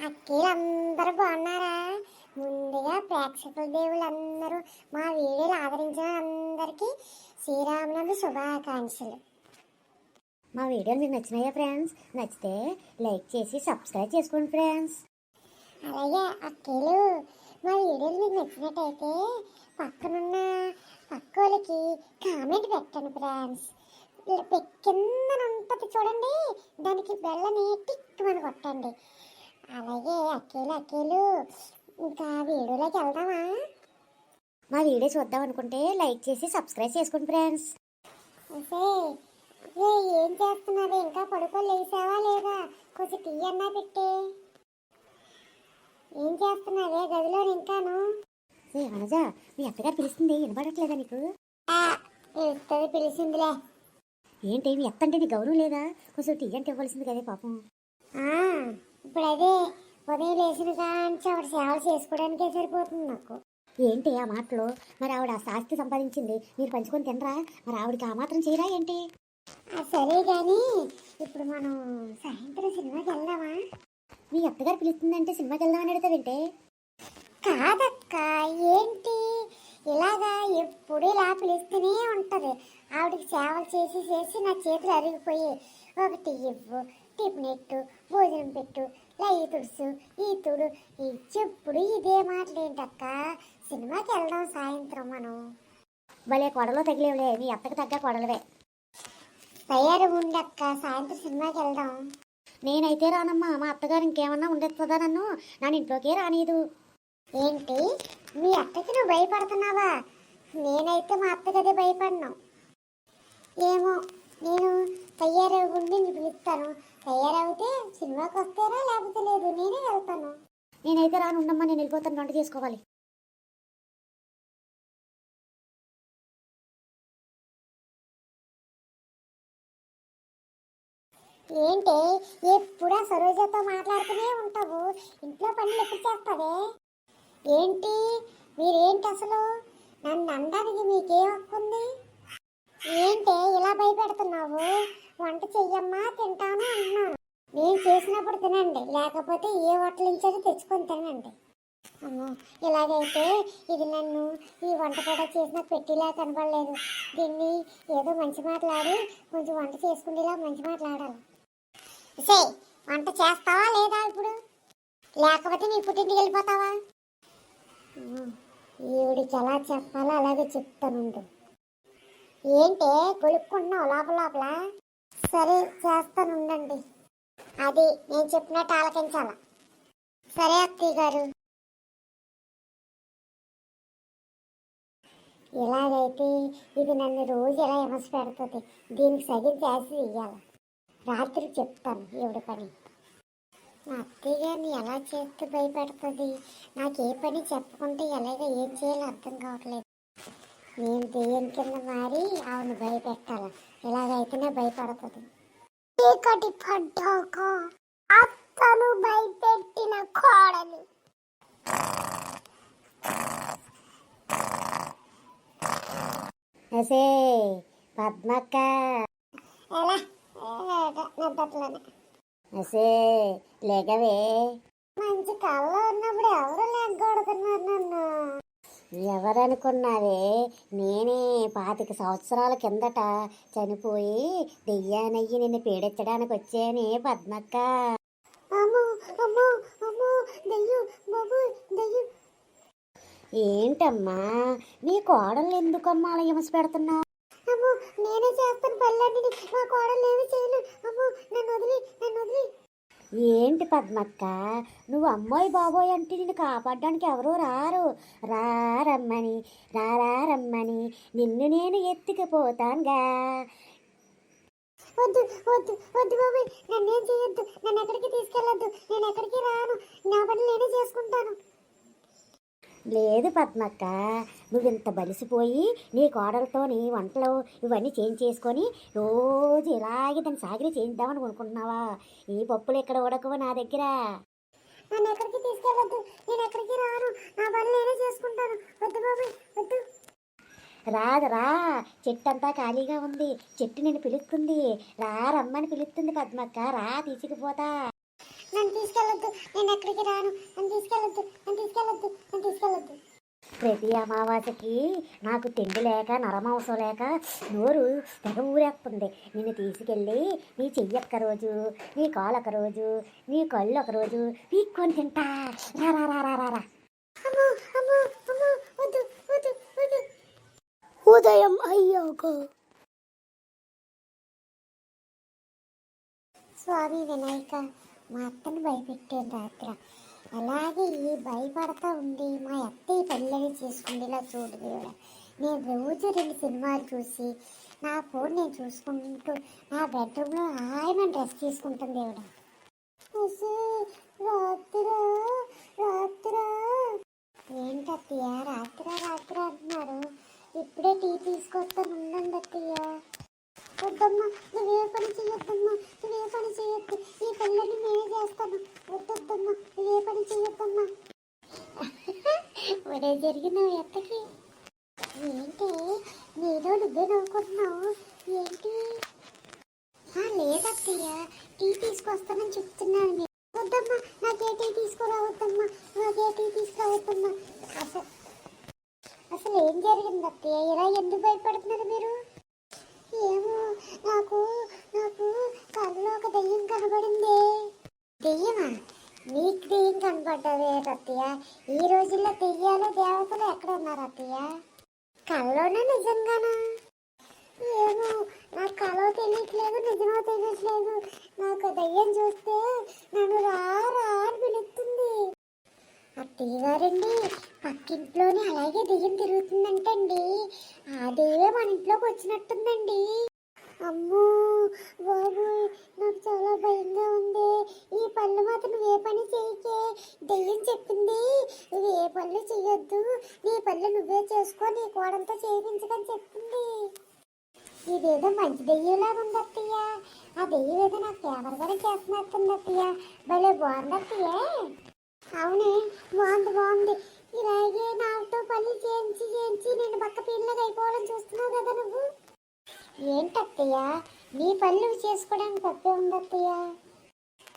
అక్కీలు అందరూ బాగున్నారా? ముందుగా ప్రేక్షకుల దేవులందరూ మా వీడియోలు ఆదరించిన అందరికీ శ్రీరామనవమి శుభాకాంక్షలు. మా వీడియోలు మీకు నచ్చినాయా ఫ్రెండ్స్? నచ్చితే లైక్ చేసి సబ్స్క్రైబ్ చేసుకోండి ఫ్రెండ్స్. అలాగే అక్కలు మా వీడియోలు మీకు నచ్చినట్టయితే పక్కనున్న పక్కోళ్ళకి కామెంట్ పెట్టండి ఫ్రెండ్స్. కింద ఉంటుంది చూడండి దానికి బెల్లని టిక్ అని కొట్టండి. అలాగే అక్కీలు అక్కీలు. ఇంకా వీడియోలోకి వెళ్దామా? మా వీడియో చూద్దాం అనుకుంటే లైక్ చేసి సబ్స్క్రైబ్ చేసుకోండి ఫ్రెండ్స్. ఏ ఏం చేస్తున్నావు ఇంకా పడుకొని లేసావా లేదా? కొంచెం టీ అన్నా పెట్టే. ఏం చేస్తున్నావే గదిలో ఇంకాను? ఏ అనజా మీ అత్తగారు పిలుస్తుంది వినపడట్లేదా నీకు? పిలుస్తుంది పిలిచిందిలే. ఏంటి మీ అత్త అంటే నీ గౌరవం లేదా? కొంచెం టీ అంటే ఇవ్వాల్సింది కదే పాపం. ఇప్పుడు అదే ఉదయం లేచిన కాంచి ఆవిడ సేవలు చేసుకోవడానికే సరిపోతుంది నాకు. ఏంటి ఆ మాటలు? మరి ఆవిడ ఆ ఆస్తి సంపాదించింది మీరు పంచుకొని తినరా? మరి ఆవిడకి ఆ మాత్రం చేయరా ఏంటి? సరే కానీ ఇప్పుడు మనం సాయంత్రం సినిమాకి వెళ్దామా? మీ అత్తగారు పిలుస్తుందంటే సినిమాకి వెళ్దామని అడుగుతావేంటే కాదక్క ఏంటి? ఇలాగా ఎప్పుడు ఇలా పిలుస్తూనే ఉంటది. ఆవిడకి సేవలు చేసి చేసి నా చేతులు అరిగిపోయి ఒకటి ఇవ్వు టిఫినెట్టు భోజనం పెట్టు లై తుడుసు ఈ తుడు ఈ చెప్పుడు ఇదే మాటలేంటక్క? సినిమాకి వెళ్దాం సాయంత్రం మనం. భలే కొడలో తగిలేవులే మీ అత్తకు తగ్గ కొడలవే. తయారు ఉండక్క సాయంత్రం సినిమాకి వెళ్దాం. నేనైతే రానమ్మా మా అత్తగారు ఇంకేమన్నా ఉండేస్తుందా నన్ను? నా ఇంట్లోకే రానీదు. ఏంటి? మీ అత్తకి నువ్వు భయపడుతున్నావా? నేనైతే మా అత్తకి అదే భయపడను. ఏమో నేను తయారవుండి ఉండి పిలుస్తాను. తయారవుతే సినిమాకి వస్తారా లేకపోతే లేదు? నేనే వెళ్తాను. నేనైతే రాను ఉండమ్మా నేను వెళ్ళిపోతాను వంట చేసుకోవాలి. ఏంటి? ఎప్పుడా సరోజతో మాట్లాడుతూనే ఉంటావు? ఇంట్లో పనులు ఎప్పుడు చేస్తావే? ఏంటి? మీరేంటి అసలు? నన్ను అనడానికి మీకేం హక్కుంది? ఏంటి? ఇలా భయపెడుతున్నావు? వంట చెయ్యమ్మా తింటాను అన్నాను. నేను చేసినప్పుడు తినండి లేకపోతే ఏ హోటల్ నుంచి తెచ్చుకొని తినండి. అమ్మో ఇలాగైతే ఇది నన్ను ఈ వంట కూడా చేసిన పెట్టిలా కనపడలేదు దీన్ని ఏదో మంచి మాట్లాడి కొంచెం వంట చేసుకునేలా మంచి మాట్లాడాలి. సే వంట చేస్తావా లేదా ఇప్పుడు? లేకపోతే నీ పుట్టింటికి వెళ్ళిపోతావా? ఈవిడికి ఎలా చెప్పాలో అలాగే చెప్తానుండు. ఏంటే కొలుక్కుంటున్నావు లోపల లోపల? సరే చేస్తానుండండి. అది నేను చెప్పినట్టు ఆలకించాల. సరే అత్తయ్య గారు ఇలాగైతే ఇది నన్ను రోజు ఎలా ఎమసి పెడుతుంది? దీనికి సగం చేసి ఇవ్వాలి రాత్రి చెప్తాను ఎవడి పని. మా అత్తయ్య గారిని ఎలా చేస్తే భయపెడుతుంది? నాకు ఏ పని చెప్పకుంటే ఎలాగ ఏం చేయాలో అర్థం కావట్లేదు. నేను దెయ్యం కింద మారి ఆవిడ భయపెట్టాలి. ఇలాగైతేనే భయపడుతుంది. చీకటి పడ్డాక అత్తను భయపెట్టిన కోడలి. అసే పద్మక్క. ఎలా? నిద్రలోనే అసే లేకవే మంచి కళ్ళలో ఉన్నప్పుడు ఎవరు లెగ్గొడుతున్నారు నన్ను? ఎవరనుకున్నావే? నేనే పాతిక సంవత్సరాల కిందట చనిపోయి దెయ్యానయ్యి నిన్ను పీడించడానికి వచ్చానే పద్మక్క. అమ్మో అమ్మో అమ్మో దెయ్యం బాబు దెయ్యం. ఏంటమ్మా? నీ కోడలు ఎందుకమ్మా అలా హింస పెడుతున్నావు అమ్మో నేనే చేస్తాను పల్లెండిని మా కోడలు ఏమి చేయను అమ్మో నన్ను వదిలి నన్ను వదిలి. ఏంటి పద్మక్క? నువ్వు అమ్మాయి బాబోయ్ అంటే నిన్ను కాపాడడానికి ఎవరూ రారు. రా రమ్మని రారా రమ్మని నిన్ను నేను ఎత్తుకుపోతానుగా. వద్దు వద్దు వద్దు బాబు నన్నేం చేయొద్దు. నన్ను ఎక్కడికి తీసుకెళ్ళొద్దు. నేను ఎక్కడికి రాను. నా లేదు పద్మక్క నువ్వు ఇంత బలిసిపోయి నీ కోడలతో నీ వంటలు ఇవన్నీ చేంజ్ చేసుకొని రోజు ఇలాగే దాన్ని సాగిరి చేయిద్దామని అనుకుంటున్నావా ఈ పప్పులు ఇక్కడ ఉడకవు నా దగ్గర. నన్ను ఎక్కడికి తీసుకెళ్ళొద్దు. నేను ఎక్కడికి రాను. నా పని నేనే చేసుకుంటాను. వద్దు బాబు వద్దు. రాదు రా. చెట్టు అంతా ఖాళీగా ఉంది. చెట్టు నిన్ను పిలుస్తుంది. రా రమ్మని పిలుస్తుంది పద్మక్క. రా తీసుకుపోతా. నన్ను తీసుకెళ్ళొద్దు. నేను అక్కడికి రాను. నన్ను తీసుకెళ్ళొద్దు. నన్ను తీసుకెళ్ళొద్దు. నన్ను తీసుకెళ్ళొద్దు. ప్రతి అమావాస్యకి నాకు తిండి లేక నరమాంసం లేక నోరు తెగ ఊరేస్తుంది నిన్ను తీసుకెళ్ళి నీ చెయ్యి ఒక్క రోజు నీ కాలు ఒక రోజు నీ కళ్ళు ఒక రోజు పీక్కొని తింటా. రా రా రా రా రా ఉదయం అయ్యాక. స్వామి వినాయక మా అత్తను భయపెట్టాను రాత్ర. అలాగే ఈ భయపడతా ఉంది. మా అత్త ఈ పెళ్ళని చేసుకుండేలా చూడు దేవుడ. నేను రోజు రెండు సినిమాలు చూసి నా ఫోన్ నేను చూసుకుంటూ నా బెడ్రూమ్లో ఆయన డ్రెస్ తీసుకుంటాను దేవుడ. రాత్రి ఏంటత్తయ్య రాత్ర రాత్ర అంటున్నారు ఇప్పుడే టీ తీసుకొస్తాను ఉండండి అత్తయ్య వద్దమ్మా నువ్వే పని చెయ్యొద్దమ్మా నువ్వే పని చెయ్యొద్దు ఈ పనులన్నీ నేనే చేస్తాను వద్దొద్దమ్మా నువ్వే పని చెయ్యొద్దమ్మా ఒరే జరిగిన ఎత్తకి ఏంటి? నీలో నువ్వే నవ్వుకుంటున్నావు. ఏంటి? ఆ, లేదత్తయ్య టీ తీసుకొస్తానని చెప్తున్నాను నేను. వద్దమ్మా నాకే టీ తీసుకురావద్దమ్మా నాకే టీ తీసుకురావద్దమ్మా. అసలు అసలు ఏం జరిగింది అత్తయ్య? ఇలా ఎందుకు భయపడుతున్నారు మీరు ఏమో నాకు నాకు కళ్ళలో ఒక దెయ్యం కనబడింది దెయ్యమా నీకు ఉంటుంది అత్తయ్య ఈ రోజుల్లో దెయ్యాలు దేవతలు ఎక్కడ ఉన్నారు అత్తయ్య కళ్ళలోనే నిజంగానా? ఏమో నాకు కలో తెలియట్లేదు నిజమో తెలియట్లేదు. నాకు దయ్యం చూస్తే నన్ను రా రా అని పిలుస్తుంది. అత్తయ్య గారండి పక్కింట్లోనే అలాగే దెయ్యం తిరుగుతుందంటండి. ఆ దెయ్యమే మన ఇంట్లోకి వచ్చినట్టుందండి. అమ్మో బాబు నాకు చాలా భయంగా ఉంది. ఈ పళ్ళు మాత్రం ఏ పని చేయకే. దెయ్యం చెప్పింది ఇవి ఏ పనులు చేయొద్దు నీ పళ్ళు నువ్వే చేసుకో నీ కోడంతో చేయించకని చెప్పింది. ఇదేదో మంచి దెయ్యంలాగా ఉంది అత్తయ్య. ఆ దెయ్యం ఏదో నాకు ఫేవర్గానే చేస్తున్నట్టుంది అత్తయ్య భలే బాగుంది అత్తయ్య. అవునే బాగుంది బాగుంది. ఇలాగే నాతో పని చేయించి చేయించి నేను పక్క పిల్లగా అయిపోవాలని చూస్తున్నావు కదా నువ్వు? ఏంటత్తయ్య? నీ పనులు చేసుకోవడానికి తప్పే ఉందత్తయ్య?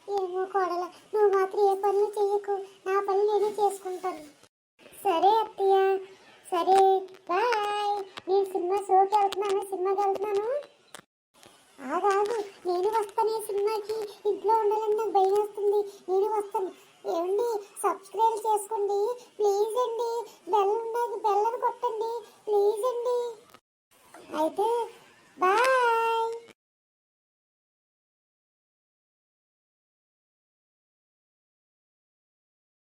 ఏమో కోడల నువ్వు మాత్రం ఏ పనులు చెయ్యకు నా పనులు నేనే చేసుకుంటాను. సరే అత్తయ్య. సరే బాయ్. నేను సినిమా షోకి వెళ్తున్నాను సినిమాకి వెళ్తున్నాను. కాదు నేను వస్తాను ఈ సినిమాకి. ఇంట్లో ఉండాలని నాకు భయం వస్తుంది. నేను వస్తాను. ఏమండి సబ్స్క్రైబ్